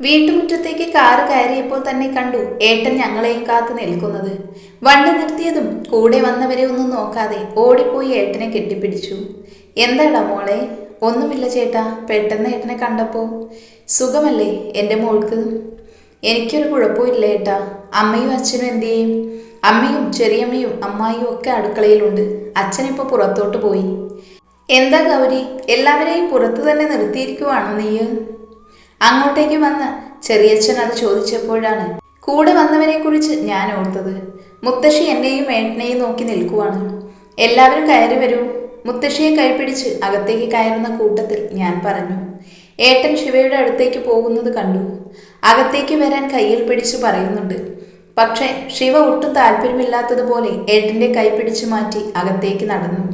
വീട്ടുമുറ്റത്തേക്ക് car കയറിയപ്പോൾ തന്നെ കണ്ടു ഏട്ടൻ ഞങ്ങളെയും കാത്തു നിൽക്കുന്നത്. വണ്ടി നിർത്തിയതും കൂടെ വന്നവരെ ഒന്നും നോക്കാതെ ഓടിപ്പോയി ഏട്ടനെ കെട്ടിപ്പിടിച്ചു. എന്താടാ മോളെ? ഒന്നുമില്ല ചേട്ടാ പെട്ടെന്ന് ഏട്ടനെ കണ്ടപ്പോൾ. സുഖമല്ലേ എന്റെ മോൾക്ക്? എനിക്കൊരു കുഴപ്പമില്ല ഏട്ടാ. അമ്മയും അച്ഛനും എന്തു ചെയ്യും? അമ്മയും ചെറിയമ്മയും അമ്മായിയും ഒക്കെ അടുക്കളയിലുണ്ട്. അച്ഛനിപ്പോൾ പുറത്തോട്ട് പോയി. എന്താ ഗൗരി? എല്ലാവരെയും പുറത്തു തന്നെ നിർത്തിയിരിക്കുവാണോ നീയ്? അങ്ങോട്ടേക്ക് വന്ന് ചെറിയച്ഛൻ അത് ചോദിച്ചപ്പോഴാണ് കൂടെ വന്നവരെ കുറിച്ച് ഞാൻ ഓർത്തത്. മുത്തശ്ശി എന്നെയും ഏട്ടനെയും നോക്കി നിൽക്കുവാണ്. എല്ലാവരും കയറി വരൂ. മുത്തശ്ശിയെ കൈപിടിച്ച് അകത്തേക്ക് കയറുന്ന കൂട്ടത്തിൽ ഞാൻ പറഞ്ഞു. ഏട്ടൻ ശിവയുടെ അടുത്തേക്ക് പോകുന്നത് കണ്ടു. അകത്തേക്ക് വരാൻ കയ്യിൽ പിടിച്ച് പറയുന്നുണ്ട്. പക്ഷേ ശിവ ഒട്ടും താല്പര്യമില്ലാത്തതുപോലെ ഏട്ടന്റെ കൈ പിടിച്ചു മാറ്റി അകത്തേക്ക് നടന്നു.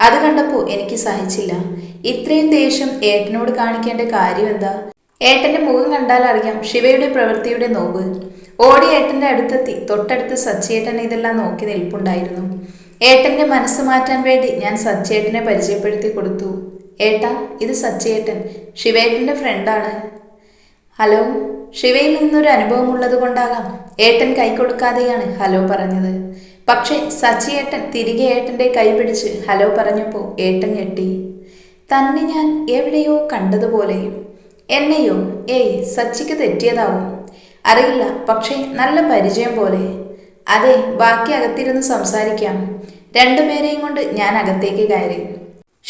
അത് കണ്ടപ്പോൾ എനിക്ക് സഹിച്ചില്ല. ഇത്രയും ദേഷ്യം ഏട്ടനോട് കാണിക്കേണ്ട കാര്യം എന്താ? ഏട്ടന്റെ മുഖം കണ്ടാൽ അറിയാം ശിവയുടെ പ്രവൃത്തിയുടെ നോവ് ഓടി ഏട്ടന്റെ അടുത്തെത്തി. തൊട്ടടുത്ത് സച്ചിയേട്ടൻ ഇതെല്ലാം നോക്കി നിൽപ്പുണ്ടായിരുന്നു. ഏട്ടന്റെ മനസ്സ് മാറ്റാൻ വേണ്ടി ഞാൻ സച്ചിയേട്ടനെ പരിചയപ്പെടുത്തി കൊടുത്തു. ഏട്ടാ ഇത് സച്ചിയേട്ടൻ. ശിവേട്ടന്റെ ഫ്രണ്ടാണ് ഹലോ ശിവയിൽ നിന്നൊരു അനുഭവം ഉള്ളത് കൊണ്ടാകാം. ഏട്ടൻ കൈ കൊടുക്കാതെയാണ് ഹലോ പറഞ്ഞത്. പക്ഷേ സച്ചിയേട്ടൻ തിരികെ ഏട്ടന്റെ കൈ പിടിച്ച് ഹലോ പറഞ്ഞപ്പോൾ ഏട്ടൻ ഞെട്ടി. തന്നെ ഞാൻ എവിടെയോ കണ്ടതുപോലെ എന്നെയോ ഏയ് സച്ചിക്ക് തെറ്റിയതാവും. അറിയില്ല പക്ഷേ നല്ല പരിചയം പോലെ. അതെ ബാക്കി അകത്തിരുന്ന് സംസാരിക്കാം. രണ്ടുപേരെയും കൊണ്ട് ഞാൻ അകത്തേക്ക് കയറി.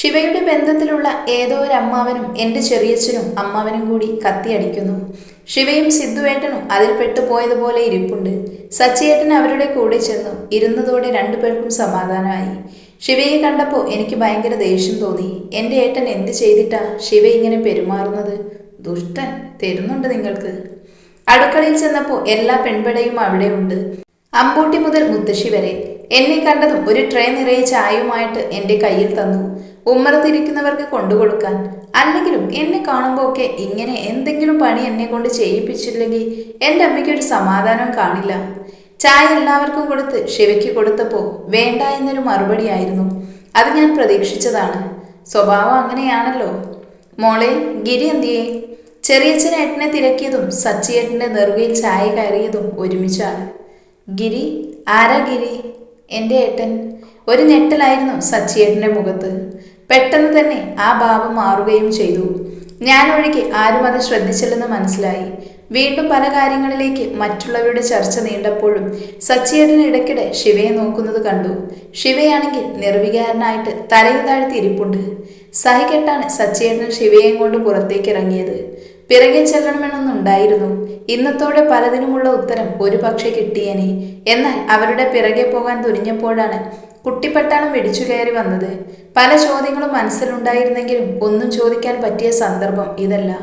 ശിവയുടെ ബന്ധത്തിലുള്ള ഏതോ ഒരു അമ്മാവനും എന്റെ ചെറിയച്ഛനും അമ്മാവനും കൂടി കത്തിയടിക്കുന്നു ശിവയും സിദ്ധുവേട്ടനും അതിൽ പെട്ടുപോയതുപോലെ ഇരിപ്പുണ്ട്. സച്ചിയേട്ടൻ അവരുടെ കൂടെ ചെന്നു ഇരുന്നതോടെ രണ്ടുപേർക്കും സമാധാനമായി. ശിവയെ കണ്ടപ്പോൾ എനിക്ക് ഭയങ്കര ദേഷ്യം തോന്നി. എന്റെ ഏട്ടൻ എന്ത് ചെയ്തിട്ടാ ശിവ ഇങ്ങനെ പെരുമാറുന്നത്? ദുഷ്ടൻ തരുന്നുണ്ട് നിങ്ങൾക്ക്. അടുക്കളയിൽ ചെന്നപ്പോൾ എല്ലാ പെൺപടയും അവിടെയുണ്ട് അമ്പൂട്ടി മുതൽ മുത്തശ്ശി വരെ. എന്നെ കണ്ടതും ഒരു ട്രേ നിറയെ ചായയുമായിട്ട് എന്റെ കയ്യിൽ തന്നു. ഉമ്മറത്തിരിക്കുന്നവർക്ക് കൊണ്ടുകൊടുക്കാൻ. അല്ലെങ്കിലും എന്നെ കാണുമ്പോൾ ഒക്കെ ഇങ്ങനെ എന്തെങ്കിലും പണി എന്നെ കൊണ്ട് ചെയ്യിപ്പിച്ചില്ലെങ്കിൽ എന്റെ അമ്മയ്ക്ക് ഒരു സമാധാനം കാണില്ല. ചായ എല്ലാവർക്കും കൊടുത്ത് ശിവയ്ക്ക് കൊടുത്തപ്പോൾ വേണ്ട എന്നൊരു മറുപടിയായിരുന്നു അത് ഞാൻ പ്രതീക്ഷിച്ചതാണ്. സ്വഭാവം അങ്ങനെയാണല്ലോ. മോളെ ഗിരി എന്തിയേ? ചെറിയച്ഛൻ ഏട്ടനെ തിരക്കിയതും സച്ചിയേട്ടന്റെ നെറുകയിൽ ചായ കയറിയതും ഒരുമിച്ചാണ്. ഗിരി ആരാ ഗിരി? എന്റെ ഏട്ടൻ. ഒരു ഞെട്ടലായിരുന്നു സച്ചിയേട്ടന്റെ മുഖത്ത്. പെട്ടെന്ന് തന്നെ ആ ഭാവം മാറുകയും ചെയ്തു. ഞാൻ ഒഴികെ ആരും അത് ശ്രദ്ധിച്ചില്ലെന്ന് മനസ്സിലായി. വീണ്ടും പല കാര്യങ്ങളിലേക്ക് മറ്റുള്ളവരുടെ ചർച്ച നീണ്ടപ്പോഴും സച്ചിയേട്ടൻ ഇടയ്ക്കിടെ ശിവയെ നോക്കുന്നത് കണ്ടു. ശിവയാണെങ്കിൽ നിർവികാരനായിട്ട് തലയും താഴ്ത്തി ഇരിപ്പുണ്ട്. സഹികെട്ടാണ് സച്ചിയേട്ടൻ ശിവയെയും കൊണ്ട് പുറത്തേക്ക് ഇറങ്ങിയത്. പിറകെ ചെല്ലണമെന്നൊന്നുണ്ടായിരുന്നു. ഇന്നത്തോടെ പലതിനുമുള്ള ഉത്തരം ഒരു പക്ഷേ കിട്ടിയേനെ. എന്നാൽ അവരുടെ പിറകെ പോകാൻ തുനിഞ്ഞപ്പോഴാണ് കുട്ടിപ്പട്ടാളം പിടിച്ചു കയറി വന്നത്. പല ചോദ്യങ്ങളും മനസ്സിലുണ്ടായിരുന്നെങ്കിലും ഒന്നും ചോദിക്കാൻ പറ്റിയ സന്ദർഭം ഇതല്ല.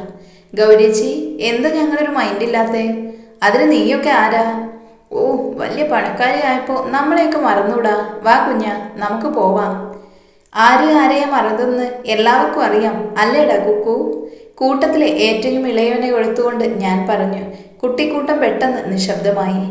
ഗൗരിച്ചി എന്താ ഞങ്ങളൊരു മൈൻഡില്ലാത്തേ? അതിന് നീയൊക്കെ ആരാ? ഓ വലിയ പണക്കാരിയായപ്പോൾ നമ്മളെയൊക്കെ മറന്നൂടാ. വാ കുഞ്ഞ നമുക്ക് പോവാം. ആര് ആരെയാ മറന്നെന്ന് എല്ലാവർക്കും അറിയാം. അല്ലേടാ കുക്കു? കൂട്ടത്തിലെ ഏറ്റവും ഇളയവനെ ഒഴുത്തുകൊണ്ട് ഞാൻ പറഞ്ഞു കുട്ടിക്കൂട്ടം പെട്ടെന്ന് നിശബ്ദമായി.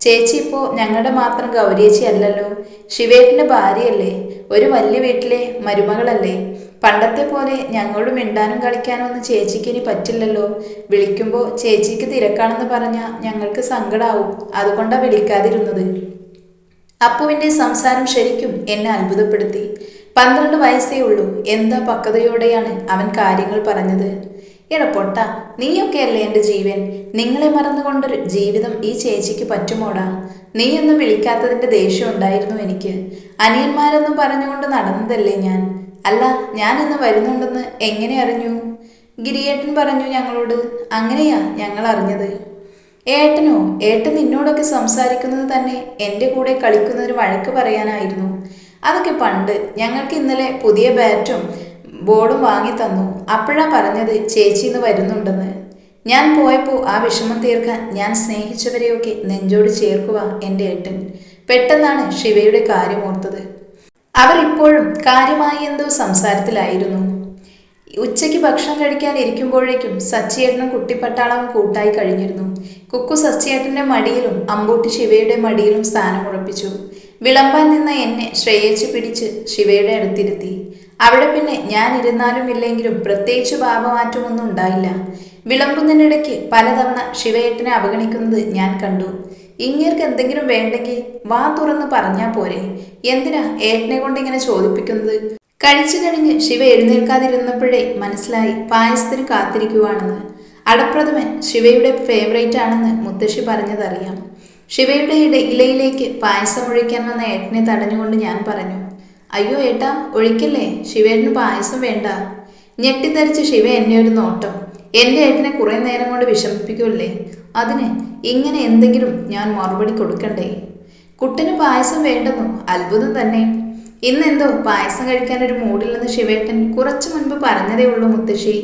ചേച്ചി ഇപ്പോ ഞങ്ങളുടെ മാത്രം ഗൗരിയേച്ചി അല്ലല്ലോ. ശിവേട്ടിന്റെ ഭാര്യയല്ലേ. ഒരു വലിയ വീട്ടിലെ മരുമകളല്ലേ. പണ്ടത്തെ പോലെ ഞങ്ങളോട് മിണ്ടാനും കളിക്കാനും ഒന്നും ചേച്ചിക്ക് ഇനി പറ്റില്ലല്ലോ. വിളിക്കുമ്പോൾ ചേച്ചിക്ക് തിരക്കാണെന്ന് പറഞ്ഞാൽ ഞങ്ങൾക്ക് സങ്കടാവും. അതുകൊണ്ടാണ് വിളിക്കാതിരുന്നത്. അപ്പുവിന്റെ സംസാരം ശരിക്കും എന്നെ അത്ഭുതപ്പെടുത്തി. പന്ത്രണ്ട് വയസ്സേ ഉള്ളൂ. എന്താ പക്വതയോടെയാണ് അവൻ കാര്യങ്ങൾ പറഞ്ഞത്. എടാ പൊട്ട നീയൊക്കെയല്ലേ എന്റെ ജീവൻ? നിങ്ങളെ മറന്നുകൊണ്ടൊരു ജീവിതം ഈ ചേച്ചിക്ക് പറ്റുമോടാ? നീയൊന്നും വിളിക്കാത്തതിന്റെ ദേഷ്യം ഉണ്ടായിരുന്നു എനിക്ക്. അനിയന്മാരെന്നും പറഞ്ഞുകൊണ്ട് നടന്നതല്ലേ ഞാൻ? അല്ല ഞാൻ ഇന്ന് വരുന്നുണ്ടെന്ന് എങ്ങനെ അറിഞ്ഞു? ഗിരിയേട്ടൻ പറഞ്ഞു ഞങ്ങളോട് അങ്ങനെയാ ഞങ്ങൾ അറിഞ്ഞത്. ഏട്ടനോ ഏട്ടൻ നിന്നോടൊക്കെ സംസാരിക്കുന്നത് തന്നെ എന്റെ കൂടെ കളിക്കുന്നതിന് വഴക്ക് പറയാനായിരുന്നു. അതൊക്കെ പണ്ട് ഞങ്ങൾക്ക് ഇന്നലെ പുതിയ ബാറ്റും ബോർഡും വാങ്ങി തന്നു. അപ്പോഴാ പറഞ്ഞത് ചേച്ചി ഇന്ന് വരുന്നുണ്ടെന്ന്. ഞാൻ പോയപ്പോൾ ആ വിഷമം തീർക്കാൻ ഞാൻ സ്നേഹിച്ചവരെയൊക്കെ നെഞ്ചോട് ചേർക്കുക എന്റെ ഏട്ടൻ. പെട്ടെന്നാണ് ശിവയുടെ കാര്യം ഓർത്തത്. അവർ ഇപ്പോഴും കാര്യമായി എന്തോ സംസാരത്തിലായിരുന്നു. ഉച്ചയ്ക്ക് ഭക്ഷണം കഴിക്കാൻ ഇരിക്കുമ്പോഴേക്കും സച്ചിയേട്ടനും കുട്ടിപ്പട്ടാളവും കൂട്ടായി കഴിഞ്ഞിരുന്നു. കുക്കു സച്ചിയേട്ടന്റെ മടിയിലും അമ്പൂട്ടി ശിവയുടെ മടിയിലും സ്ഥാനമുറപ്പിച്ചു. വിളമ്പാൻ നിന്ന എന്നെ ശ്രേയച്ച് പിടിച്ച് ശിവയുടെ അടുത്തിരുത്തി. അവിടെ പിന്നെ ഞാൻ ഇരുന്നാലും ഇല്ലെങ്കിലും പ്രത്യേകിച്ച് ഭാവമാറ്റമൊന്നും ഉണ്ടായില്ല. വിളമ്പുന്നതിനിടയ്ക്ക് പലതവണ ശിവയേട്ടനെ അവഗണിക്കുന്നത് ഞാൻ കണ്ടു. ഇങ്ങേർക്ക് എന്തെങ്കിലും വേണ്ടെങ്കിൽ വാ തുറന്ന് പറഞ്ഞാൽ പോരെ. എന്തിനാ ഏട്ടനെ കൊണ്ട് ഇങ്ങനെ ചോദിപ്പിക്കുന്നത്? കഴിച്ചു കഴിഞ്ഞ് ശിവ എഴുന്നേൽക്കാതിരുന്നപ്പോഴേ മനസ്സിലായി പായസത്തിന് കാത്തിരിക്കുവാണെന്ന്. അടപ്രഥമൻ ശിവയുടെ ഫേവറേറ്റ് ആണെന്ന് മുത്തശ്ശി പറഞ്ഞതറിയാം. ശിവയുടെ ഇട പായസം ഒഴിക്കാൻ വന്ന ഏട്ടനെ തടഞ്ഞുകൊണ്ട് ഞാൻ പറഞ്ഞു അയ്യോ ഏട്ടാ ഒഴിക്കല്ലേ? ശിവേട്ടന് പായസം വേണ്ട. ഞെട്ടിത്തരിച്ച് ശിവ എന്നെ ഒരു നോട്ടം. എന്റെ ഏട്ടനെ കുറേ നേരം കൊണ്ട് വിഷമിപ്പിക്കുമല്ലേ അതിന് ഇങ്ങനെ എന്തെങ്കിലും ഞാൻ മറുപടി കൊടുക്കണ്ടേ? കുട്ടിന് പായസം വേണ്ടെന്നു? അത്ഭുതം തന്നെ. എന്തോ പായസം കഴിക്കാൻ ഒരു മൂടില്ലെന്ന് ശിവേട്ടൻ കുറച്ചു മുൻപ് പറഞ്ഞതേ ഉള്ളൂ മുത്തശ്ശി.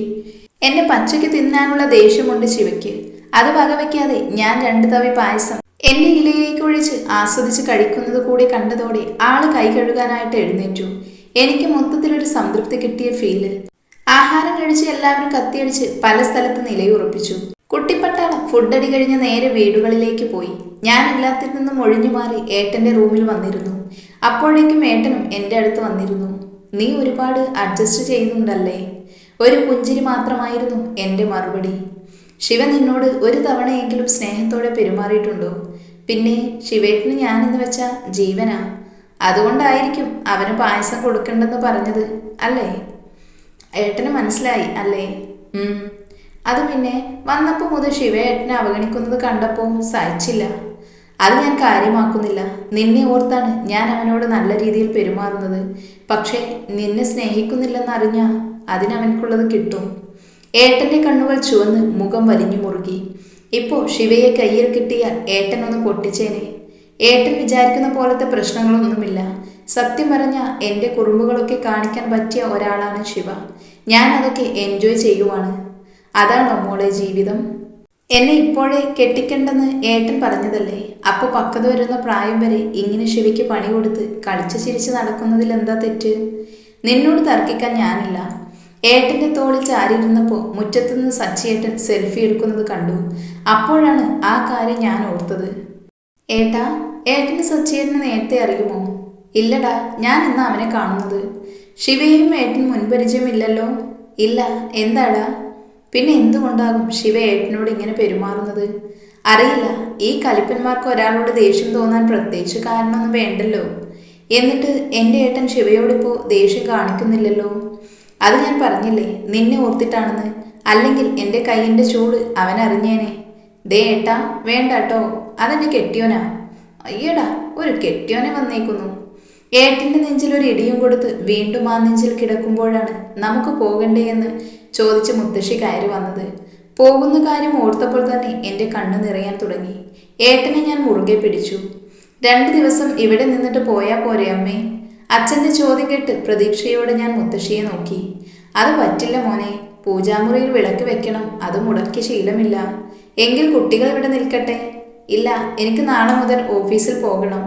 എന്നെ പച്ചയ്ക്ക് തിന്നാനുള്ള ദേഷ്യമുണ്ട് ശിവയ്ക്ക്. അത് വകവയ്ക്കാതെ ഞാൻ രണ്ട് തവി പായസം എന്റെ ഇലയിലേക്ക് ഒഴിച്ച് ആസ്വദിച്ച് കഴിക്കുന്നത് കൂടി കണ്ടതോടെ ആൾ കൈ കഴുകാനായിട്ട് എഴുന്നേറ്റു. എനിക്ക് മൊത്തത്തിലൊരു സംതൃപ്തി കിട്ടിയ ഫീൽ ആഹാരം കഴിച്ച് എല്ലാവരും കത്തിയടിച്ച് പല സ്ഥലത്ത് നിലയുറപ്പിച്ചു. കുട്ടിപ്പട്ടാളം ഫുഡടി കഴിഞ്ഞ് നേരെ വീടുകളിലേക്ക് പോയി. ഞാൻ എല്ലാത്തിൽ നിന്നും ഒഴിഞ്ഞു മാറി ഏട്ടന്റെ റൂമിൽ വന്നിരുന്നു. അപ്പോഴേക്കും ഏട്ടനും എന്റെ അടുത്ത് വന്നിരുന്നു. നീ ഒരുപാട് അഡ്ജസ്റ്റ് ചെയ്യുന്നുണ്ടല്ലേ? ഒരു പുഞ്ചിരി മാത്രമായിരുന്നു എന്റെ മറുപടി. ശിവൻ നിന്നോട് ഒരു തവണയെങ്കിലും സ്നേഹത്തോടെ പെരുമാറിയിട്ടുണ്ടോ? പിന്നെ ശിവേട്ടന് ഞാനെന്ന് വെച്ച ജീവനാ. അതുകൊണ്ടായിരിക്കും അവന് പായസം കൊടുക്കണ്ടെന്ന് പറഞ്ഞത് അല്ലേ? ഏട്ടന് മനസ്സിലായി അല്ലേ. അത് പിന്നെ വന്നപ്പോൾ മുതൽ ശിവേട്ടനെ അവഗണിക്കുന്നത് കണ്ടപ്പോൾ സഹിച്ചില്ല. അത് ഞാൻ കാര്യമാക്കുന്നില്ല. നിന്നെ ഓർത്താണ് ഞാൻ അവനോട് നല്ല രീതിയിൽ പെരുമാറുന്നത്. പക്ഷേ നിന്നെ സ്നേഹിക്കുന്നില്ലെന്ന് അറിഞ്ഞാ അതിനവനക്കുള്ളത് കിട്ടും. ഏട്ടന്റെ കണ്ണുകൾ ചുവന്ന് മുഖം വലിഞ്ഞു മുറുകി. ഇപ്പോ ശിവയെ കയ്യിൽ കിട്ടിയാൽ ഏട്ടനൊന്ന് പൊട്ടിച്ചേനെ. ഏട്ടൻ വിചാരിക്കുന്ന പോലത്തെ പ്രശ്നങ്ങളൊന്നുമില്ല. സത്യം പറഞ്ഞ എന്റെ കുറുമ്പുകളൊക്കെ കാണിക്കാൻ പറ്റിയ ഒരാളാണ് ശിവ. ഞാൻ അതൊക്കെ എൻജോയ് ചെയ്യുവാണ്. അതാണോ മോളെ ജീവിതം? എന്നെ ഇപ്പോഴേ കെട്ടിക്കണ്ടെന്ന് ഏട്ടൻ പറഞ്ഞതല്ലേ? അപ്പൊ പക്കത് വരുന്ന പ്രായം വരെ ഇങ്ങനെ ശിവയ്ക്ക് പണി കൊടുത്ത് കളിച്ചു ചിരിച്ച് നടക്കുന്നതിൽ എന്താ തെറ്റ്? നിന്നോട് തർക്കിക്കാൻ ഞാനില്ല. ഏട്ടന്റെ തോളിൽ ചാരിയിരുന്നപ്പോൾ മുറ്റത്തുനിന്ന് സച്ചിയേട്ടൻ സെൽഫി എടുക്കുന്നത് കണ്ടു. അപ്പോഴാണ് ആ കാര്യം ഞാൻ ഓർത്തത്. ഏട്ടാ ഏട്ടന് സച്ചിയേട്ടനെ നേരത്തെ അറിയുമോ? ഇല്ലടാ ഞാൻ ഇന്ന് അവനെ കാണുന്നത്. ശിവയും ഏട്ടൻ മുൻപരിചയമില്ലല്ലോ? ഇല്ല എന്താടാ? പിന്നെ എന്തുകൊണ്ടാകും ശിവ ഏട്ടനോട് ഇങ്ങനെ പെരുമാറുന്നത്? അറിയില്ല ഈ കലിപ്പന്മാർക്ക് ഒരാളോട് ദേഷ്യം തോന്നാൻ പ്രത്യേകിച്ച് കാരണമൊന്നും വേണ്ടല്ലോ. എന്നിട്ട് എന്റെ ഏട്ടൻ ശിവയോടിപ്പോൾ ദേഷ്യം കാണിക്കുന്നില്ലല്ലോ? അത് ഞാൻ പറഞ്ഞില്ലേ നിന്നെ ഓർത്തിട്ടാണെന്ന്? അല്ലെങ്കിൽ എന്റെ കൈയിന്റെ ചൂട് അവൻ അറിഞ്ഞേനെ. ദേ ഏട്ടാ വേണ്ട കേട്ടോ അതെന്നെ കെട്ടിയോനാ. അയ്യടാ ഒരു കെട്ടിയോനെ വന്നേക്കുന്നു. ഏട്ടന്റെ നെഞ്ചിൽ ഒരു ഇടിയും കൊടുത്ത് വീണ്ടും ആ നെഞ്ചിൽ കിടക്കുമ്പോഴാണ് നമുക്ക് പോകണ്ടേ എന്ന് ചോദിച്ച് മുത്തശ്ശി കയറി വന്നത്. പോകുന്ന കാര്യം ഓർത്തപ്പോൾ തന്നെ എന്റെ കണ്ണ് നിറയാൻ തുടങ്ങി. ഏട്ടനെ ഞാൻ മുറുകെ പിടിച്ചു. രണ്ട് ദിവസം ഇവിടെ നിന്നിട്ട് പോയാ പോരെ അമ്മേ? അച്ഛന്റെ ചോദ്യം കേട്ട് പ്രതീക്ഷയോടെ ഞാൻ മുത്തശ്ശിയെ നോക്കി. അത് പറ്റില്ല മോനെ പൂജാമുറിയിൽ വിളക്ക് വെക്കണം അത് മുടക്കി ശീലമില്ല. എങ്കിൽ കുട്ടികൾ ഇവിടെ നിൽക്കട്ടെ? ഇല്ല എനിക്ക് നാളെ മുതൽ ഓഫീസിൽ പോകണം.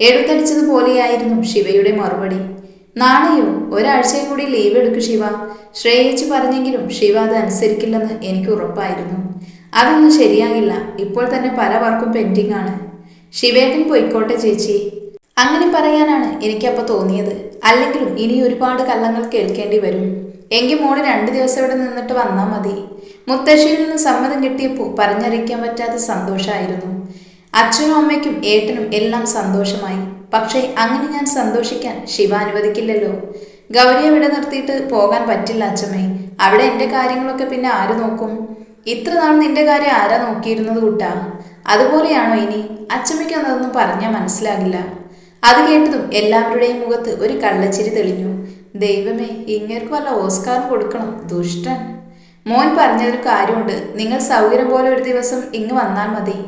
എടുത്തടിച്ചതുപോലെയായിരുന്നു ശിവയുടെ മറുപടി. നാളെയോ? ഒരാഴ്ചയും കൂടി ലീവ് എടുക്കും ശിവ. ശ്രേയിച്ച് പറഞ്ഞെങ്കിലും ശിവ അത് അനുസരിക്കില്ലെന്ന് എനിക്ക് ഉറപ്പായിരുന്നു. അതൊന്നും ശരിയാകില്ല. ഇപ്പോൾ തന്നെ പല വർക്കും പെൻഡിങ് ആണ് ശിവേട്ടൻ പൊയ്ക്കോട്ടെ ചേച്ചി. അങ്ങനെ പറയാനാണ് എനിക്കപ്പോൾ തോന്നിയത്. അല്ലെങ്കിലും ഇനി ഒരുപാട് കള്ളങ്ങൾ കേൾക്കേണ്ടി വരും. എങ്കിൽ മോൾ രണ്ട് ദിവസം ഇവിടെ നിന്നിട്ട് വന്നാൽ മതി. മുത്തശ്ശിയിൽ നിന്ന് സമ്മതം കിട്ടിയപ്പോൾ പറഞ്ഞറിയിക്കാൻ പറ്റാത്ത സന്തോഷമായിരുന്നു അച്ഛനും അമ്മയ്ക്കും ഏട്ടനും എല്ലാം സന്തോഷമായി. പക്ഷേ അങ്ങനെ ഞാൻ സന്തോഷിക്കാൻ ശിവ അനുവദിക്കില്ലല്ലോ. ഗൗരിയെ ഇവിടെ നിർത്തിയിട്ട് പോകാൻ പറ്റില്ല അച്ഛമ്മേ. അവിടെ എന്റെ കാര്യങ്ങളൊക്കെ പിന്നെ ആര് നോക്കും? ഇത്ര നാൾ നിന്റെ കാര്യം ആരാ നോക്കിയിരുന്നത് കൂട്ടാ? അതുപോലെയാണോ ഇനി? അച്ഛമ്മയ്ക്ക് അതൊന്നും പറഞ്ഞാൽ മനസ്സിലാകില്ല. അത് കേട്ടതും എല്ലാവരുടെയും മുഖത്ത് ഒരു കള്ളച്ചിരി തെളിഞ്ഞു. ദൈവമേ ഇങ്ങേർക്ക് വല്ല ഓസ്കാറും കൊടുക്കണം? ദുഷ്ടൻ. മോൻ പറഞ്ഞതൊരു കാര്യമുണ്ട്. നിങ്ങൾ സൗകര്യം പോലെ ഒരു ദിവസം ഇങ്ങ് വന്നാൽ മതി.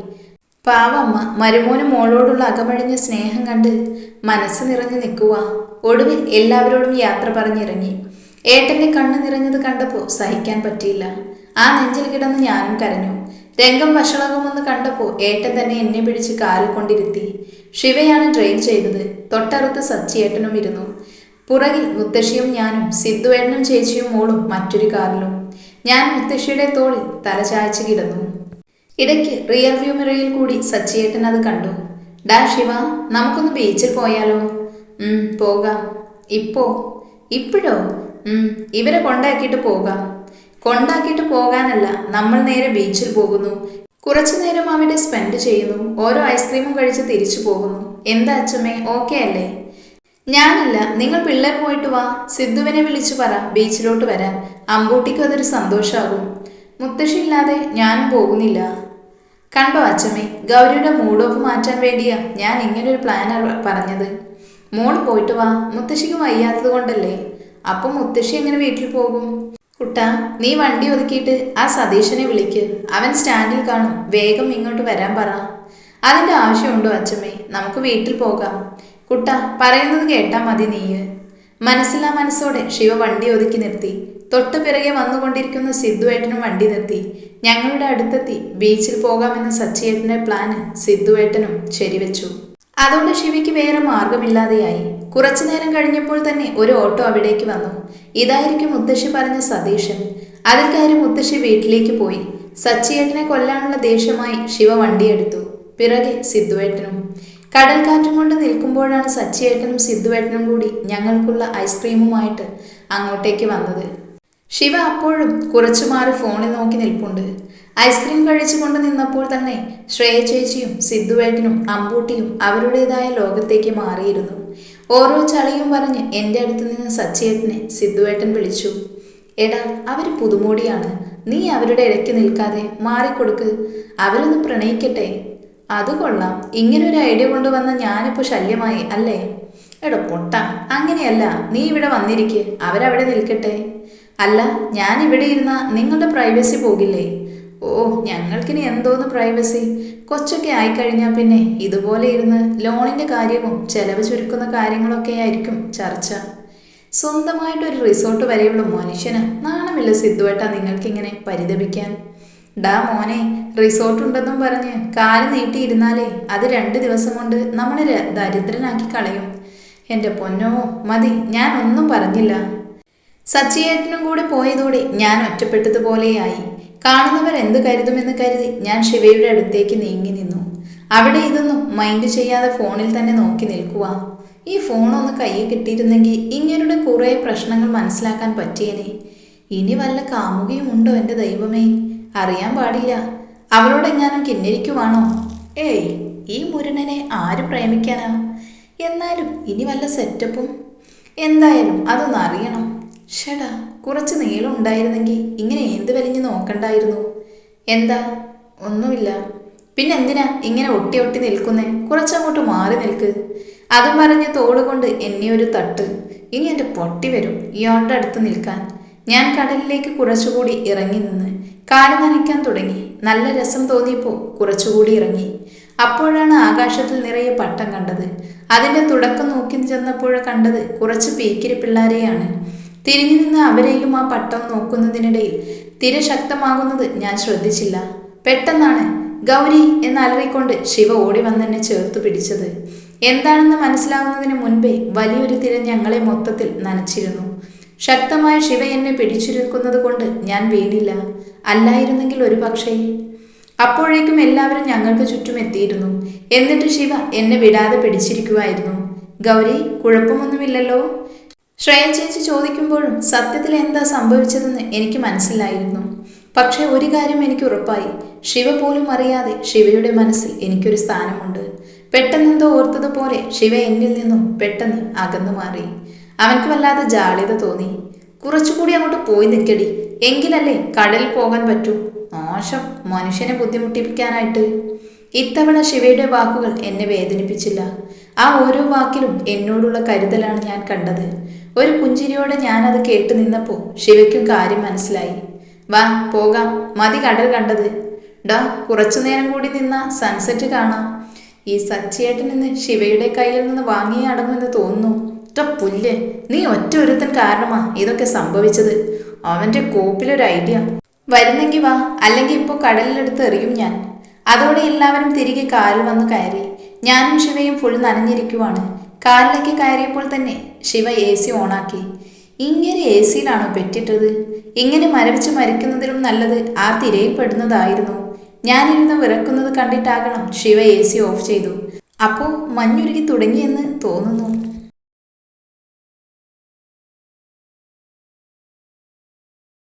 പാവമ്മ മരുമോനും മോളോടുള്ള അകമഴിഞ്ഞ സ്നേഹം കണ്ട് മനസ്സ് നിറഞ്ഞു നിൽക്കുക ഒടുവിൽ എല്ലാവരോടും യാത്ര പറഞ്ഞിറങ്ങി. ഏട്ടന്റെ കണ്ണ് നിറഞ്ഞത് കണ്ടപ്പോൾ സഹിക്കാൻ പറ്റിയില്ല. ആ നെഞ്ചിൽ കിടന്ന് ഞാനും കരഞ്ഞു. രംഗം വഷളകുമെന്ന് കണ്ടപ്പോൾ ഏട്ടൻ തന്നെ എന്നെ പിടിച്ച് കാറിൽ കൊണ്ടിരുത്തി. ശിവയാണ് ഡ്രൈവ് ചെയ്തത്. തൊട്ടടുത്ത് സച്ചിയേട്ടനും ഇരുന്നു. പുറകിൽ മുത്തശ്ശിയും ഞാനും സിദ്ധുവേട്ടനും ചേച്ചിയും മോളും മറ്റൊരു കാറിലും. ഞാൻ മുത്തശ്ശിയുടെ തോളിൽ തല ചായ്ച്ച് കിടന്നു. ഇടയ്ക്ക് റിയർ വ്യൂ മിറയിൽ കൂടി സച്ചിയേട്ടൻ അത് കണ്ടു. ഡാ ശിവ നമുക്കൊന്ന് ബീച്ചിൽ പോയാലോ? പോകാം. ഇപ്പോ? ഇപ്പോഴോ? ഇവരെ കൊണ്ടാക്കിയിട്ട് പോകാം. കൊണ്ടാക്കിയിട്ട് പോകാനല്ല നമ്മൾ നേരെ ബീച്ചിൽ പോകുന്നു. കുറച്ചു നേരം അവിടെ സ്പെൻഡ് ചെയ്യുന്നു. ഓരോ ഐസ്ക്രീമും കഴിച്ച് തിരിച്ചു പോകുന്നു. എന്താ അച്ഛമ്മേ ഓക്കെ അല്ലേ? ഞാനില്ല നിങ്ങൾ പിള്ളേർ പോയിട്ട് വാ. സിദ്ധുവിനെ വിളിച്ചു പറ ബീച്ചിലോട്ട് വരാൻ. അമ്പൂട്ടിക്കും അതൊരു സന്തോഷമാകും മുത്തശ്ശിയില്ലാതെ ഞാനും പോകുന്നില്ല. കണ്ടോ അച്ഛമ്മേ ഗൗരിയുടെ മൂഡ് ഓഫ് മാറ്റാൻ വേണ്ടിയാ ഞാൻ ഇങ്ങനൊരു പ്ലാൻ പറഞ്ഞത്. മോൾ പോയിട്ട് വാ. മുത്തശ്ശിക്ക് വയ്യാത്തത് കൊണ്ടല്ലേ? അപ്പം മുത്തശ്ശി എങ്ങനെ വീട്ടിൽ പോകും? കുട്ടാ നീ വണ്ടി ഒതുക്കിയിട്ട് ആ സതീശനെ വിളിക്ക്. അവൻ സ്റ്റാൻഡിൽ കാണും. വേഗം ഇങ്ങോട്ട് വരാൻ പറ. അതിന്റെ ആവശ്യമുണ്ടോ അച്ഛമ്മേ നമുക്ക് വീട്ടിൽ പോകാം. കുട്ട പറയുന്നത് കേട്ടാ മതി നീയ്. മനസ്സില്ലാ മനസ്സോടെ ശിവ വണ്ടി ഒതുക്കി നിർത്തി. തൊട്ടു പിറകെ വന്നുകൊണ്ടിരിക്കുന്ന സിദ്ധുവേട്ടനും വണ്ടി നിർത്തി. ഞങ്ങളുടെ അടുത്തെത്തി ബീച്ചിൽ പോകാമെന്ന സച്ചിയേട്ടന്റെ പ്ലാന് സിദ്ധുവേട്ടനും ശരിവെച്ചു. അതോടെ ശിവയ്ക്ക് വേറെ മാർഗമില്ലാതെയായി കുറച്ചു നേരം കഴിഞ്ഞപ്പോൾ തന്നെ ഒരു ഓട്ടോ അവിടേക്ക് വന്നു. ഇതായിരിക്കും മുത്തശ്ശി പറഞ്ഞ സതീശൻ. അതിൽ കയറി മുത്തശ്ശി വീട്ടിലേക്ക് പോയി. സച്ചിയേട്ടനെ കൊല്ലാനുള്ള ദേഷ്യമായി ശിവ വണ്ടിയെടുത്തു. പിറകെ സിദ്ധുവേട്ടനും. കടൽ കാറ്റും കൊണ്ട് നിൽക്കുമ്പോഴാണ് സച്ചിയേട്ടനും സിദ്ധുവേട്ടനും കൂടി ഞങ്ങൾക്കുള്ള ഐസ്ക്രീമുമായിട്ട് അങ്ങോട്ടേക്ക് വന്നത്. ശിവ അപ്പോഴും കുറച്ചു മാറി ഫോണിൽ നോക്കി നിൽപ്പുണ്ട്. ഐസ്ക്രീം കഴിച്ചുകൊണ്ട് നിന്നപ്പോൾ തന്നെ ശ്രേയ ചേച്ചിയും സിദ്ധുവേട്ടനും അമ്പൂട്ടിയും അവരുടേതായ ലോകത്തേക്ക് മാറിയിരുന്നു. ഓരോ ചളിയും പറഞ്ഞ് എന്റെ അടുത്ത് നിന്ന് സച്ചിയേട്ടനെ സിദ്ധുവേട്ടൻ വിളിച്ചു. എടാ അവർ പുതുമോടിയാണ്. നീ അവരുടെ ഇടയ്ക്ക് നിൽക്കാതെ മാറിക്കൊടുക്ക്. അവരൊന്ന് പ്രണയിക്കട്ടെ. അത് കൊള്ളാം. ഇങ്ങനൊരു ഐഡിയ കൊണ്ടുവന്ന ഞാനിപ്പോൾ ശല്യമായി അല്ലേ? എടോ പൊട്ട അങ്ങനെയല്ല. നീ ഇവിടെ വന്നിരിക്കെ. അവരവിടെ നിൽക്കട്ടെ. അല്ല ഞാൻ ഇവിടെ ഇരുന്ന നിങ്ങളുടെ പ്രൈവസി പോകില്ലേ? ഓ ഞങ്ങൾക്കിനി എന്തോന്ന് പ്രൈവസി കൊച്ചൊക്കെ ആയിക്കഴിഞ്ഞാൽ പിന്നെ ഇതുപോലെ ഇരുന്ന് ലോണിന്റെ കാര്യവും ചെലവ് ചുരുക്കുന്ന കാര്യങ്ങളൊക്കെ ആയിരിക്കും ചർച്ച. സ്വന്തമായിട്ടൊരു റിസോർട്ട് വരെയുള്ള മനുഷ്യന് നാണമില്ല സിദ്ധുവേട്ടാ നിങ്ങൾക്കിങ്ങനെ പരിതപിക്കാൻ. ഡാ മോനെ റിസോർട്ട് ഉണ്ടെന്നും പറഞ്ഞ് കാൽ നീട്ടിയിരുന്നാലേ അത് രണ്ട് ദിവസം കൊണ്ട് നമ്മളെ ദരിദ്രനാക്കി കളയും. എന്റെ പൊന്നോ മതി ഞാൻ ഒന്നും പറഞ്ഞില്ല. സച്ചിയേട്ടനും കൂടെ പോയതോടെ ഞാൻ ഒറ്റപ്പെട്ടതുപോലെയായി. കാണുന്നവർ എന്ത് കരുതുമെന്ന് കരുതി ഞാൻ ശിവയുടെ അടുത്തേക്ക് നീങ്ങി നിന്നു. അവിടെ ഇതൊന്നും മൈൻഡ് ചെയ്യാതെ ഫോണിൽ തന്നെ നോക്കി നിൽക്കുക ഈ ഫോൺ ഒന്ന് കയ്യിൽ കിട്ടിയിരുന്നെങ്കിൽ ഇങ്ങനെയുടെ കുറേ പ്രശ്നങ്ങൾ മനസ്സിലാക്കാൻ പറ്റിയേനെ. ഇനി വല്ല കാമുകയും ഉണ്ടോ എന്റെ ദൈവമേ? അറിയാൻ പാടില്ല. അവളോടെങ്ങാനും കിന്നിരിക്കുവാണോ? ഏയ് ഈ മുരുണനെ ആര് പ്രേമിക്കാനാ? എന്നാലും ഇനി വല്ല സെറ്റപ്പും എന്തായാലും അതൊന്ന് അറിയണം. ഷടാ കുറച്ച് നീളം ഉണ്ടായിരുന്നെങ്കിൽ ഇങ്ങനെ എന്ത് വലിഞ്ഞ് നോക്കണ്ടായിരുന്നു? എന്താ? ഒന്നുമില്ല. പിന്നെ എന്തിനാ ഇങ്ങനെ ഒട്ടി ഒട്ടി നിൽക്കുന്നേ? കുറച്ചങ്ങോട്ട് മാറി നിൽക്ക്. അതും പറഞ്ഞ് തോട് കൊണ്ട് എന്നെ ഒരു തട്ട്. ഇനി എന്റെ പൊട്ടി വരും ഇയാളുടെ അടുത്ത് നിൽക്കാൻ. ഞാൻ കടലിലേക്ക് കുറച്ചുകൂടി ഇറങ്ങി നിന്ന് കാൽ നനയ്ക്കാൻ തുടങ്ങി. നല്ല രസം തോന്നിയപ്പോൾ കുറച്ചുകൂടി ഇറങ്ങി. അപ്പോഴാണ് ആകാശത്തിൽ നിറയെ പട്ടം കണ്ടത്. അതിന്റെ തുടക്കം നോക്കി ചെന്നപ്പോൾ കണ്ടത് കുറച്ച് പീക്കിരി പിള്ളാരെയാണ്. തിരിഞ്ഞു നിന്ന് അവരെയും ആ പട്ടം നോക്കുന്നതിനിടയിൽ തിര ശക്തമാകുന്നത് ഞാൻ ശ്രദ്ധിച്ചില്ല. പെട്ടെന്നാണ് ഗൗരി എന്ന് അലറിക്കൊണ്ട് ശിവ ഓടി വന്നെന്നെ ചേർത്തു പിടിച്ചത്. എന്താണെന്ന് മനസ്സിലാവുന്നതിന് മുൻപേ വലിയൊരു തിര ഞങ്ങളെ മൊത്തത്തിൽ നനച്ചിരുന്നു. ശക്തമായ ശിവ എന്നെ പിടിച്ചിരിക്കുന്നത് കൊണ്ട് ഞാൻ വീണില്ല. അല്ലായിരുന്നെങ്കിൽ ഒരു പക്ഷേ. അപ്പോഴേക്കും എല്ലാവരും ഞങ്ങൾക്ക് ചുറ്റും എത്തിയിരുന്നു. എന്നിട്ട് ശിവ എന്നെ വിടാതെ പിടിച്ചിരിക്കുമായിരുന്നു ഗൗരി കുഴപ്പമൊന്നുമില്ലല്ലോ? ശ്രേയ ചേച്ചി ചോദിക്കുമ്പോഴും സത്യത്തിൽ എന്താ സംഭവിച്ചതെന്ന് എനിക്ക് മനസ്സിലായിരുന്നു. പക്ഷേ ഒരു കാര്യം എനിക്ക് ഉറപ്പായി. ശിവ പോലും അറിയാതെ ശിവയുടെ മനസ്സിൽ എനിക്കൊരു സ്ഥാനമുണ്ട്. പെട്ടെന്നെന്തോ ഓർത്തതുപോലെ ശിവ എന്നിൽ നിന്നും പെട്ടെന്ന് അകന്നു മാറി. അവൻക്ക് വല്ലാതെ ജാളിത തോന്നി. കുറച്ചുകൂടി അങ്ങോട്ട് പോയി നിൽക്കടി. എങ്കിലല്ലേ കടലിൽ പോകാൻ പറ്റൂ. മോശം. മനുഷ്യനെ ബുദ്ധിമുട്ടിപ്പിക്കാനായിട്ട്. ഇത്തവണ ശിവയുടെ വാക്കുകൾ എന്നെ വേദനിപ്പിച്ചില്ല. ആ ഓരോ വാക്കിലും എന്നോടുള്ള കരുതലാണ് ഞാൻ കണ്ടത്. ഒരു പുഞ്ചിരിയോടെ ഞാനത് കേട്ടു നിന്നപ്പോൾ ശിവയ്ക്കും കാര്യം മനസ്സിലായി. വാ പോകാം. മതി കടൽ കണ്ടത്. ഡാ കുറച്ചു നേരം കൂടി നിന്ന സൺസെറ്റ് കാണാം. ഈ സച്ചിയേട്ടൻ നിന്ന് ശിവയുടെ കയ്യിൽ നിന്ന് വാങ്ങിയേ അടങ്ങുമെന്ന് തോന്നുന്നു. ഒറ്റ പുല്ല്. നീ ഒറ്റ ഒരുത്തൻ കാരണമാ ഇതൊക്കെ സംഭവിച്ചത്. അവന്റെ കോപ്പിലൊരു ഐഡിയ വരുന്നെങ്കി വാ. അല്ലെങ്കിൽ ഇപ്പോൾ കടലിലെടുത്ത് എറിയും ഞാൻ. അതോടെ എല്ലാവരും തിരികെ കാറിൽ വന്ന് കയറി. ഞാനും ശിവയും ഫുൾ നനഞ്ഞിരിക്കുവാണ്. കാറിലേക്ക് കയറിയപ്പോൾ തന്നെ ശിവ എ സി ഓണാക്കി. ഇങ്ങനെ എ സിയിലാണോ പെറ്റിട്ടത്? ഇങ്ങനെ മരവിച്ച് മരിക്കുന്നതിലും നല്ലത് ആ തിരയിൽപ്പെടുന്നതായിരുന്നു. ഞാനിരുന്ന് വിറക്കുന്നത് കണ്ടിട്ടാകണം ശിവ എ സി ഓഫ് ചെയ്തു. അപ്പോൾ മഞ്ഞുരുകി തുടങ്ങിയെന്ന് തോന്നുന്നു.